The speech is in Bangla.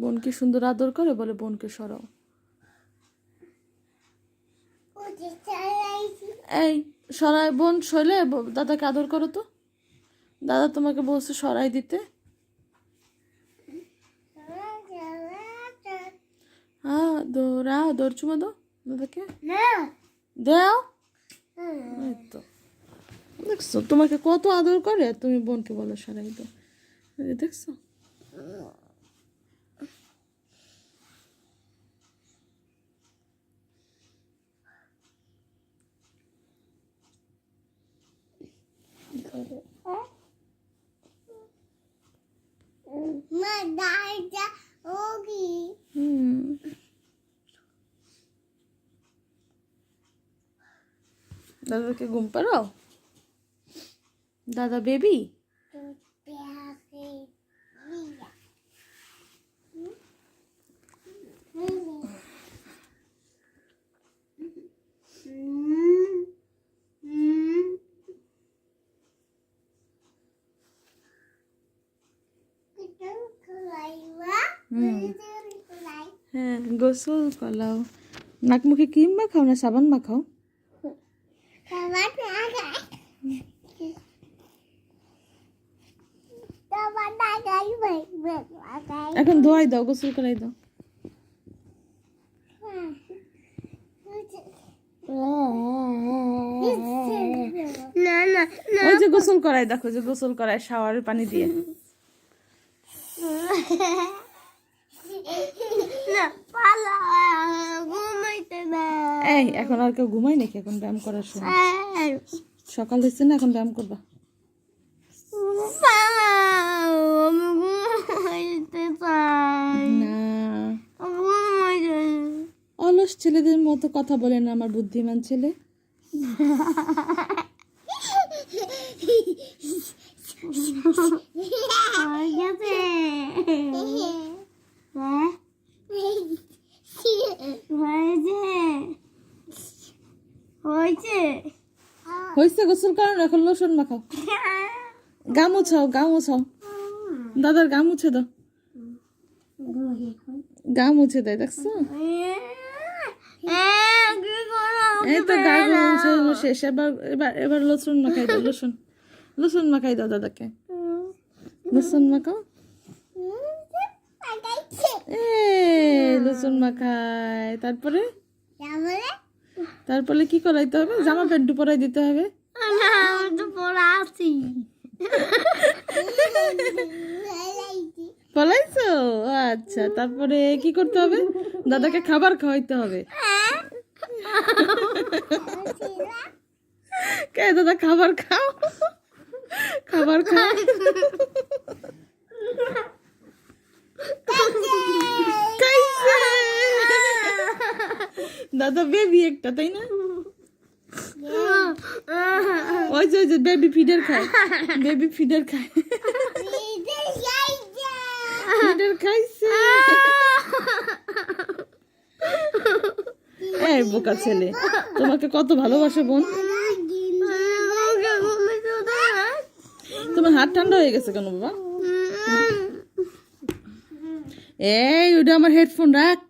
বোনকে সুন্দর আদর করে বলে বোনকে সরাও। এই, সরাই, বোন সইলে দাদাকে আদর করো তো। দাদা তোমাকে বলছে সরাই দিতে। আদর আদর চুমা দাও দাদাকে। দাও। তো। দেখছ, তোমাকে কত আদর করে, তুমি বোনকে বলো সরাই দাও। দেখছ। দাদাকে ঘুম পাড়াও? দাদা বেবি? হ্যাঁ গোসল কলাও নাক মুখে ক্রিম মাখাও না সাবান মাখাও? এখন ধোয়াই দাও, গোসল করাই দাও। ওই যে গোসল করাই, দেখো যে গোসল করায়, শাওয়ারের পানি দিয়ে। এই এখন আর কেউ ঘুমাই নাকি? এখন ব্যায়াম করার সময়। সকাল হচ্ছে না এখন ব্যায়াম করবা? অলস ছেলেদের মতো কথা বলে না আমার বুদ্ধিমান ছেলে হয়ে গেছে হ্যাঁ হয়েছে হয়েছে হয়েছে গোসল করানো এখন লোশন মাখাও। গা মুছাও গা মুছাও দাদার গা মুছে দাও। গা মুছে দেয় দেখছ? এই তো গা মুছানো শেষ। এবার এবার এবার লোশন মাখাই দাও লোশন। লোশন মাখাই দাও দাদাকে। লোশন মাখাও? এ লোশন মাখায়। তারপরে? তারপরে কি করাইতে হবে? জামা প্যান্ট পরাই দিতে হবে। পলাইছো? আচ্ছা। তারপরে কি করতে হবে? দাদাকে খাবার খাওয়াইতে হবে। কে দাদা খাবার খাও? খাবার খাও। দাদা বেবি একটা, তাই না? ওই যে ওই যে বেবি ফিডার খায়। বেবি ফিডার খায়। ফিডার খাইছে। এই বোকা ছেলে, তোমাকে কত ভালোবাসে বোন? তোমার হাত ঠান্ডা হয়ে গেছে কেন, বাবা? এই, ওটা আমার হেডফোন রাখ।